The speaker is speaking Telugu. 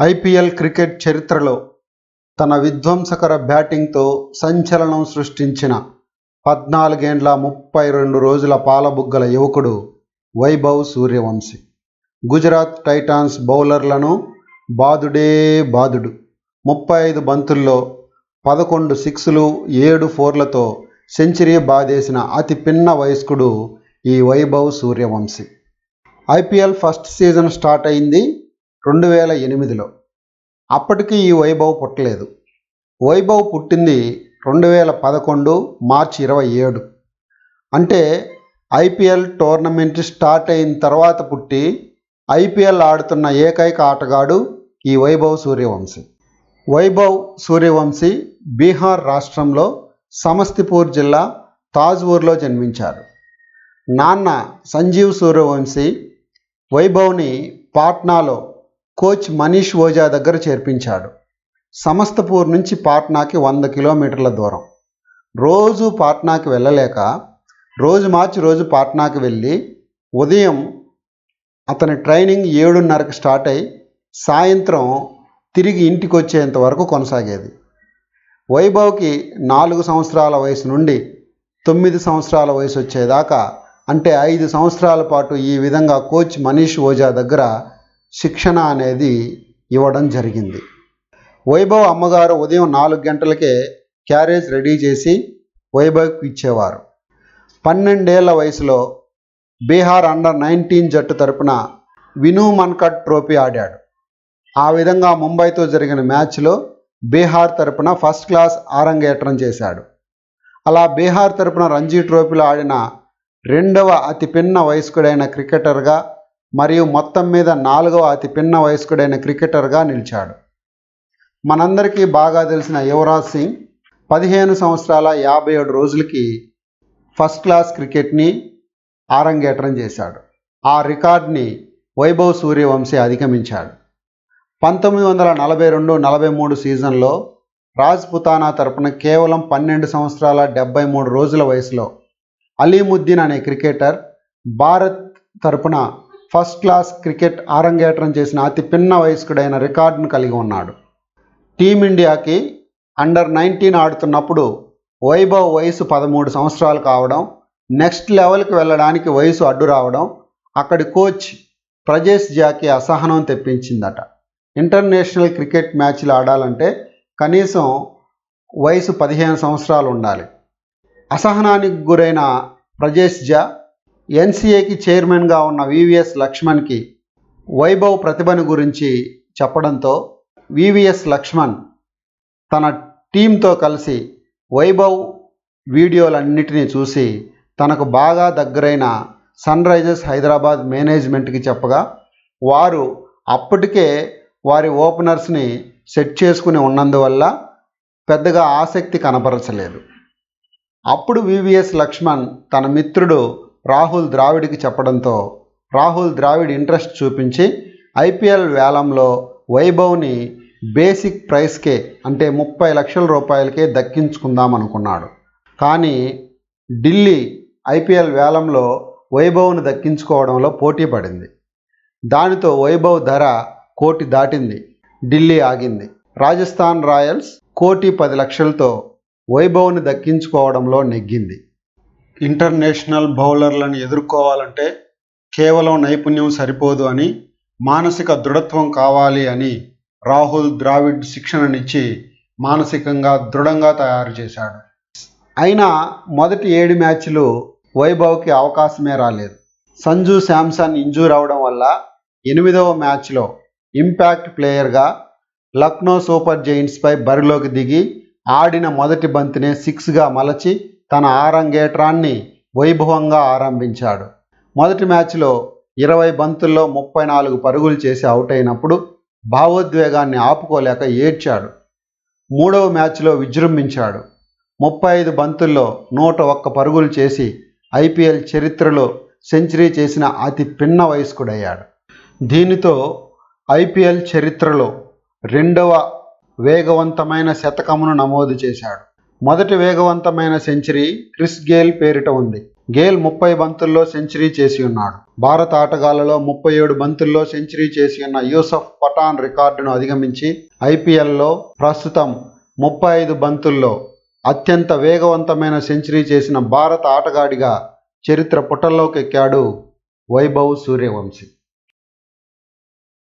ఐపీఎల్ క్రికెట్ చరిత్రలో తన విధ్వంసకర బ్యాటింగ్తో సంచలనం సృష్టించిన పద్నాలుగేండ్ల ముప్పై రెండు రోజుల పాలబుగ్గల యువకుడు వైభవ్ సూర్యవంశి. గుజరాత్ టైటాన్స్ బౌలర్లను బాదుడే బాదుడు. ముప్పై ఐదు బంతుల్లో పదకొండు సిక్స్లు ఏడు ఫోర్లతో సెంచరీ బాదేసిన అతి పిన్న వయస్కుడు ఈ Vaibhav Suryavanshi. IPL first season start అయింది రెండు వేల ఎనిమిదిలో. అప్పటికి ఈ వైభవ్ పుట్టలేదు. వైభవ్ పుట్టింది రెండు వేల పదకొండు మార్చి ఇరవై ఏడు. అంటే ఐపీఎల్ టోర్నమెంట్ స్టార్ట్ అయిన తర్వాత పుట్టి ఐపీఎల్ ఆడుతున్న ఏకైక ఆటగాడు ఈ వైభవ్ సూర్యవంశి. వైభవ్ సూర్యవంశీ బీహార్ రాష్ట్రంలో సమస్తిపూర్ జిల్లా తాజ్పూర్లో జన్మించారు. నాన్న సంజీవ్ సూర్యవంశీ వైభవ్ని పాట్నాలో కోచ్ మనీష్ ఓజా దగ్గర చేర్పించాడు. సమస్తపూర్ నుంచి పాట్నాకి వంద కిలోమీటర్ల దూరం. రోజు పాట్నాకి వెళ్ళలేక రోజు మార్చి రోజు పాట్నాకి వెళ్ళి ఉదయం అతని ట్రైనింగ్ ఏడున్నరకు స్టార్ట్ అయి సాయంత్రం తిరిగి ఇంటికి వచ్చేంత వరకు కొనసాగేది. వైభవ్కి నాలుగు సంవత్సరాల వయసు నుండి తొమ్మిది సంవత్సరాల వయసు వచ్చేదాకా అంటే ఐదు సంవత్సరాల పాటు ఈ విధంగా కోచ్ మనీష్ ఓజా దగ్గర శిక్షణ అనేది ఇవ్వడం జరిగింది. వైభవ్ అమ్మగారు ఉదయం నాలుగు గంటలకే క్యారేజ్ రెడీ చేసి వైభవ్కి ఇచ్చేవారు. పన్నెండేళ్ళ వయసులో బీహార్ అండర్ నైన్టీన్ జట్టు తరపున వినూ మన్కట్ ట్రోఫీ ఆడాడు. ఆ విధంగా ముంబైతో జరిగిన మ్యాచ్లో బీహార్ తరపున ఫస్ట్ క్లాస్ ఆరంగేట్రం చేశాడు. అలా బీహార్ తరపున రంజీ ట్రోఫీలో ఆడిన రెండవ అతి పిన్న వయస్కుడైన క్రికెటర్గా మరియు మొత్తం మీద నాలుగవ అతి పిన్న వయస్కుడైన క్రికెటర్గా నిలిచాడు. మనందరికీ బాగా తెలిసిన యువరాజ్ సింగ్ పదిహేను సంవత్సరాల యాభై ఏడు రోజులకి ఫస్ట్ క్లాస్ క్రికెట్ని ఆరంగేట్రం చేశాడు. ఆ రికార్డ్ని వైభవ్ సూర్యవంశీ అధిగమించాడు. పంతొమ్మిది వందల నలభై రెండు నలభై మూడు సీజన్లో రాజ్పుతానా తరపున కేవలం పన్నెండు సంవత్సరాల డెబ్బై మూడు రోజుల వయసులో అలీముద్దీన్ అనే క్రికెటర్ భారత్ తరపున ఫస్ట్ క్లాస్ క్రికెట్ ఆరంగేట్రం చేసిన అతి పిన్న వయస్కుడైన రికార్డును కలిగి ఉన్నాడు. టీమిండియాకి అండర్ నైన్టీన్ ఆడుతున్నప్పుడు వైభవ్ వయసు పదమూడు సంవత్సరాలు కావడం నెక్స్ట్ లెవెల్కి వెళ్ళడానికి వయసు అడ్డు రావడం అక్కడి కోచ్ ప్రజేష్ జాకి అసహనం తెప్పించిందట. ఇంటర్నేషనల్ క్రికెట్ మ్యాచ్లు ఆడాలంటే కనీసం వయసు పదిహేను సంవత్సరాలు ఉండాలి. అసహనానికి గురైన ప్రజేష్ జా ఎన్సీఏకి చైర్మన్గా ఉన్న వివిఎస్ లక్ష్మణ్కి వైభవ్ ప్రతిభను గురించి చెప్పడంతో వివిఎస్ లక్ష్మణ్ తన టీంతో కలిసి వైభవ్ వీడియోలన్నిటినీ చూసి తనకు బాగా దగ్గరైన సన్ రైజర్స్ హైదరాబాద్ మేనేజ్మెంట్కి చెప్పగా వారు అప్పటికే వారి ఓపెనర్స్ని సెట్ చేసుకుని ఉన్నందువల్ల పెద్దగా ఆసక్తి కనపరచలేదు. అప్పుడు వివిఎస్ లక్ష్మణ్ తన మిత్రుడు రాహుల్ ద్రావిడ్కి చెప్పడంతో రాహుల్ ద్రావిడ్ ఇంట్రెస్ట్ చూపించి ఐపీఎల్ వేలంలో వైభవ్ని బేసిక్ ప్రైస్కే అంటే ముప్పై లక్షల రూపాయలకే దక్కించుకుందాం అనుకున్నాడు కానీ ఢిల్లీ ఐపీఎల్ వేలంలో వైభవ్ను దక్కించుకోవడంలో పోటీ పడింది. దానితో వైభవ్ ధర కోటి దాటింది. ఢిల్లీ ఆగింది. రాజస్థాన్ రాయల్స్ కోటి పది లక్షలతో వైభవ్ని దక్కించుకోవడంలో నెగ్గింది. ఇంటర్నేషనల్ బౌలర్లను ఎదుర్కోవాలంటే కేవలం నైపుణ్యం సరిపోదు అని మానసిక దృఢత్వం కావాలి అని రాహుల్ ద్రావిడ్ శిక్షణనిచ్చి మానసికంగా దృఢంగా తయారు చేశాడు. అయినా మొదటి ఏడు మ్యాచ్లు వైభవ్కి అవకాశమే రాలేదు. సంజు శాంసన్ ఇంజూర్ అవడం వల్ల ఎనిమిదవ మ్యాచ్లో ఇంపాక్ట్ ప్లేయర్గా లక్నో సూపర్ జైంట్స్పై బరిలోకి దిగి ఆడిన మొదటి బంతినే సిక్స్గా మలచి తన ఆరంగేట్రాన్ని వైభవంగా ఆరంభించాడు. మొదటి మ్యాచ్లో ఇరవై బంతుల్లో ముప్పై నాలుగు పరుగులు చేసి అవుట్ అయినప్పుడు భావోద్వేగాన్ని ఆపుకోలేక ఏడ్చాడు. మూడవ మ్యాచ్లో విజృంభించాడు. ముప్పై ఐదు బంతుల్లో నూట ఒక్క పరుగులు చేసి ఐపీఎల్ చరిత్రలో సెంచరీ చేసిన అతి పిన్న వయస్కుడయ్యాడు. దీనితో ఐపీఎల్ చరిత్రలో రెండవ వేగవంతమైన శతకమును నమోదు చేశాడు. మొదటి వేగవంతమైన సెంచరీ క్రిస్ గేల్ పేరిట ఉంది. గేల్ ముప్పై బంతుల్లో సెంచరీ చేసి ఉన్నాడు. భారత ఆటగాళ్ళలో ముప్పై ఏడు బంతుల్లో సెంచరీ చేసి ఉన్న యూసఫ్ పఠాన్ రికార్డును అధిగమించి ఐపీఎల్లో ప్రస్తుతం ముప్పై ఐదు బంతుల్లో అత్యంత వేగవంతమైన సెంచరీ చేసిన భారత ఆటగాడిగా చరిత్ర పుటల్లోకెక్కాడు వైభవ్ సూర్యవంశీ.